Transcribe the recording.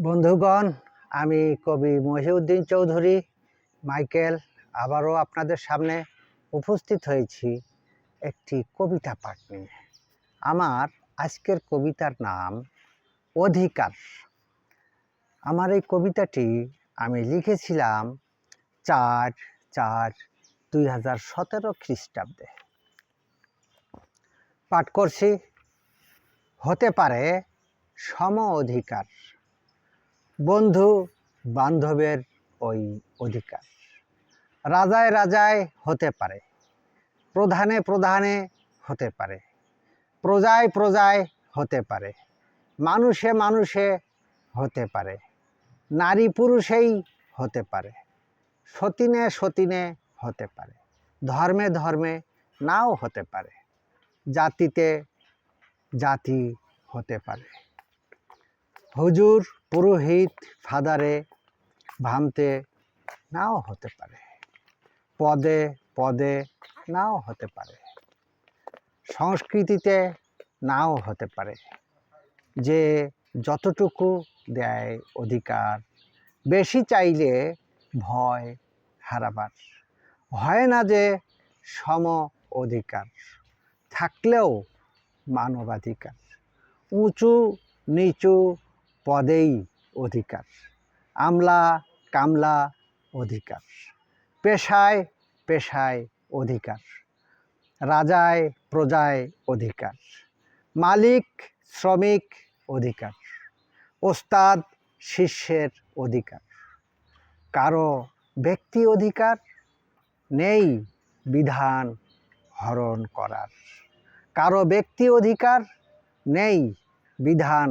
বন্ধুগণ, আমি কবি মহিউদ্দিন চৌধুরী, মাইকেল, আবারও আপনাদের সামনে উপস্থিত হয়েছি একটি কবিতা পাঠ নিয়ে। আমার আজকের কবিতার নাম অধিকার। আমার এই কবিতাটি আমি লিখেছিলাম চার চার দুই হাজার সতেরো খ্রিস্টাব্দে। পাঠ করছি, হতে পারে সম অধিকার। বন্ধু বান্ধবের ওই অধিকার। রাজায় রাজায় হতে পারে, প্রধানে প্রধানে হতে পারে, প্রজায় প্রজায় হতে পারে, মানুষে মানুষে হতে পারে, নারী পুরুষেই হতে পারে, সতীনে সতীনে হতে পারে, ধর্মে ধর্মে নাও হতে পারে, জাতিতে জাতি হতে পারে। হুজুর পুরোহিত ফাদারে ভামতে নাও হতে পারে। পদে পদে নাও হতে পারে। সংস্কৃতিতে নাও হতে পারে। যে যতটুকু দেয় অধিকার, বেশি চাইলে ভয় হারাবার। হয় না যে সম অধিকার, থাকলেও মানবাধিকার। উঁচু, নিচু পদেই অধিকার, আমলা কামলা অধিকার, পেশায় পেশায় অধিকার, রাজায় প্রজায় অধিকার, মালিক শ্রমিক অধিকার, ওস্তাদ শিষ্যের অধিকার, কারও ব্যক্তি অধিকার নেই বিধান হরণ করার, কারও ব্যক্তি অধিকার নেই বিধান